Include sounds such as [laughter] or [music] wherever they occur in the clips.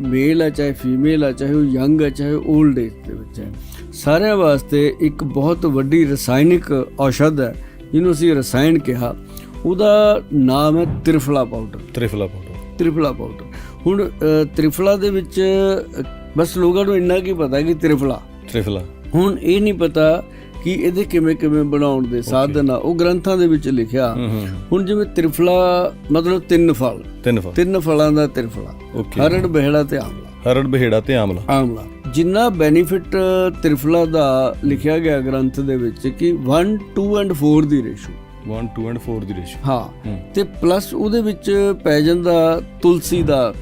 ਮੇਲ ਹੈ ਚਾਹੇ ਫੀਮੇਲ ਹੈ ਚਾਹੇ ਉਹ ਯੰਗ ਹੈ ਚਾਹੇ 올ਡ ਏਜ ਦੇ ਵਿੱਚ ਹੈ। ਸਾਰਿਆਂ ਵਾਸਤੇ ਇੱਕ ਬਹੁਤ ਵੱਡੀ ਰਸਾਇਣਿਕ ਔਸ਼ਧ ਹੈ ਜਿਹਨੂੰ ਅਸੀਂ ਰਸਾਇਣ ਕਿਹਾ। ਉਹਦਾ ਨਾਮ ਹੈ triphala powder triphala powder triphala powder ਹੁਣ ਤ੍ਰਿਫਲਾ ਦੇ ਵਿੱਚ ਬਸ ਲੋਕਾਂ ਨੂੰ ਇੰਨਾ ਕੀ ਪਤਾ ਕਿ ਤ੍ਰਿਫਲਾ। ਤ੍ਰਿਫਲਾ। ਹੁਣ ਇਹ ਨਹੀਂ ਪਤਾ ਕਿ ਇਹਦੇ ਕਿਵੇਂ ਕਿਵੇਂ ਬਣਾਉਣ ਦੇ ਸਾਧਨ ਆ ਉਹ ਗ੍ਰੰਥਾਂ ਦੇ ਵਿੱਚ ਲਿਖਿਆ। ਹੁਣ ਜਿਵੇਂ ਤ੍ਰਿਫਲਾ ਮਤਲਬ ਤਿੰਨ ਫਲ। ਤਿੰਨ ਫਲ। ਤਿੰਨ ਫਲਾਂ ਦਾ ਤ੍ਰਿਫਲਾ। ਹਰੜ ਬਹਿੜਾ ਤੇ ਆਮਲਾ। ਹਰੜ ਬਹਿੜਾ ਤੇ ਆਮਲਾ। ਆਮਲਾ। ਜਿੰਨਾ ਬੈਨੀਫਿਟ ਤ੍ਰਿਫਲਾ ਦਾ ਲਿਖਿਆ ਗਿਆ ਗ੍ਰੰਥ ਦੇ ਵਿੱਚ ਕਿ 1 2 ਐਂਡ 4 ਦੀ ਰੇਸ਼ੋ 1 2 ਐਂਡ 4 ਦੀ ਰੇਸ਼ੋ ਹਾਂ। ਤੇ ਪਲੱਸ ਉਹਦੇ ਵਿੱਚ ਪੈ ਜਾਂਦਾ ਤੁਲਸੀ ਦਾ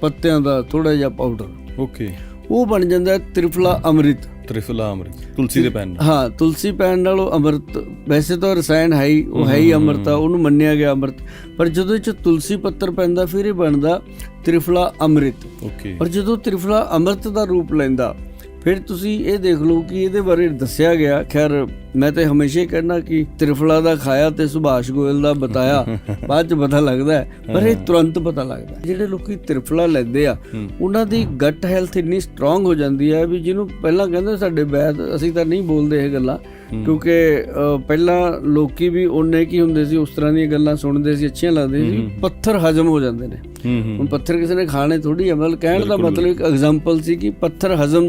ਪੱਤਿਆਂ ਦਾ ਥੋੜਾ ਜਿਹਾ ਪਾਊਡਰ ਓਕੇ ਉਹ ਬਣ ਜਾਂਦਾ ਤ੍ਰਿਫਲਾ ਅੰਮ੍ਰਿਤ। ਤ੍ਰਿਫਲਾ ਅੰਮ੍ਰਿਤ ਤੁਲਸੀ ਦੇ ਪੈਨ ਹਾਂ ਤੁਲਸੀ ਪੈਣ ਨਾਲੋਂ ਅੰਮ੍ਰਿਤ ਵੈਸੇ ਤਾਂ ਰਸਾਇਣ ਹੈ ਹੀ ਉਹ ਹੈ ਹੀ ਅੰਮ੍ਰਿਤ ਆ ਉਹਨੂੰ ਮੰਨਿਆ ਗਿਆ ਅੰਮ੍ਰਿਤ। ਪਰ ਜਦੋਂ ਇਹ ਚ ਤੁਲਸੀ ਪੱਤਰ ਪੈਂਦਾ ਫਿਰ ਇਹ ਬਣਦਾ ਤ੍ਰਿਫਲਾ ਅੰਮ੍ਰਿਤ। ਓਕੇ। ਪਰ ਜਦੋਂ ਤ੍ਰਿਫਲਾ ਅੰਮ੍ਰਿਤ ਦਾ ਰੂਪ ਲੈਂਦਾ ਫਿਰ ਤੁਸੀਂ ਇਹ ਦੇਖ ਲਓ ਕਿ ਇਹਦੇ ਬਾਰੇ ਦੱਸਿਆ ਗਿਆ। ਖੈਰ ਮੈਂ ਤੇ ਹਮੇਸ਼ਾ ਹੀ ਕਹਿਣਾ ਕਿ ਤ੍ਰਿਫਲਾ ਦਾ ਖਾਇਆ ਤੇ ਸੁਭਾਸ਼ ਗੋਇਲ ਦਾ ਬਤਾਇਆ [laughs] ਬਾਅਦ ਚ ਪਤਾ ਲੱਗਦਾ ਪਰ ਇਹ ਤੁਰੰਤ ਪਤਾ ਲੱਗਦਾ। ਜਿਹੜੇ ਲੋਕੀ ਤ੍ਰਿਫਲਾ ਲੈਂਦੇ ਆ। ਉਹਨਾਂ ਦੀ ਗੱਟ ਹੈਲਥ ਇੰਨੀ ਸਟਰੋਂਗ ਹੋ ਜਾਂਦੀ ਹੈ ਵੀ ਜਿਹਨੂੰ ਪਹਿਲਾਂ ਕਹਿੰਦੇ ਸਾਡੇ ਵੈਦ ਅਸੀਂ ਤਾਂ ਨਹੀਂ ਬੋਲਦੇ ਇਹ ਗੱਲਾਂ ਕਿਉਂਕਿ ਪਹਿਲਾਂ ਲੋਕੀ ਵੀ ਉਹਨੇ ਕੀ ਹੁੰਦੇ ਸੀ ਉਸ ਤਰ੍ਹਾਂ ਦੀਆਂ ਗੱਲਾਂ ਸੁਣਦੇ ਸੀ ਅੱਛੀਆਂ ਲੱਗਦੀਆਂ ਸੀ ਪੱਥਰ ਹਜਮ ਹੋ ਜਾਂਦੇ ਨੇ। ਹੁਣ ਪੱਥਰ ਕਿਸੇ ਨੇ ਖਾਣੇ ਥੋੜੀ ਅਮਲ ਕਹਿਣ ਦਾ ਮਤਲਬ ਇੱਕ ਐਗਜ਼ਾਮਪਲ ਸੀ ਕਿ ਪੱਥਰ ਹਜ਼ਮ